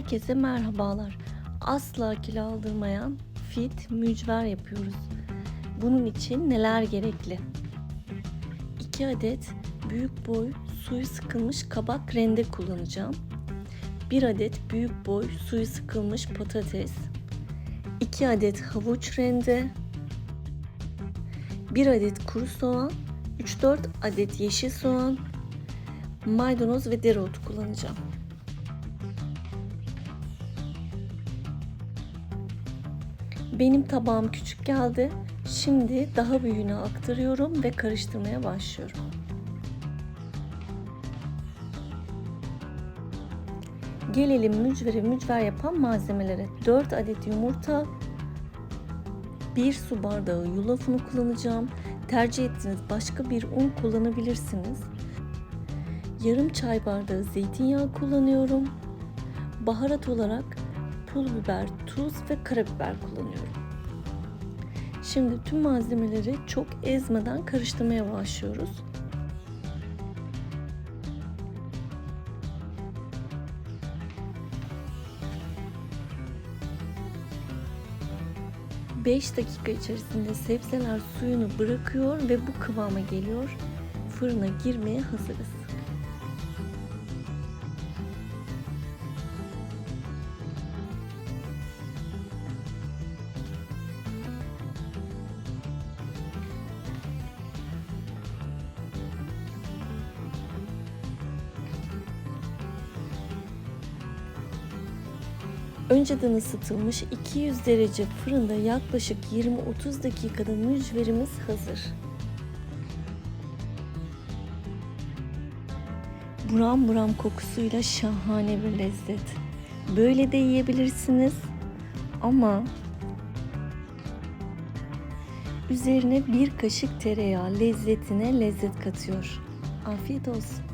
Herkese merhabalar. Asla kilo aldırmayan fit mücver yapıyoruz. Bunun için neler gerekli? 2 adet büyük boy suyu sıkılmış kabak rende kullanacağım. 1 adet büyük boy suyu sıkılmış patates. 2 adet havuç rende. 1 adet kuru soğan. 3-4 adet yeşil soğan. Maydanoz ve dereotu kullanacağım. Benim tabağım küçük geldi. Şimdi daha büyüğüne aktarıyorum ve karıştırmaya başlıyorum. Gelelim mücvere mücver yapan malzemelere. 4 adet yumurta, 1 su bardağı yulaf unu kullanacağım. Tercih ettiğiniz başka bir un kullanabilirsiniz. Yarım çay bardağı zeytinyağı kullanıyorum. Baharat olarak pul biber, tuz ve karabiber kullanıyorum. Şimdi tüm malzemeleri çok ezmeden karıştırmaya başlıyoruz. Beş dakika içerisinde sebzeler suyunu bırakıyor ve bu kıvama geliyor. Fırına girmeye hazırız. Önceden ısıtılmış 200 derece fırında yaklaşık 20-30 dakikada mücverimiz hazır. Buram buram kokusuyla şahane bir lezzet. Böyle de yiyebilirsiniz ama üzerine bir kaşık tereyağı lezzetine lezzet katıyor. Afiyet olsun.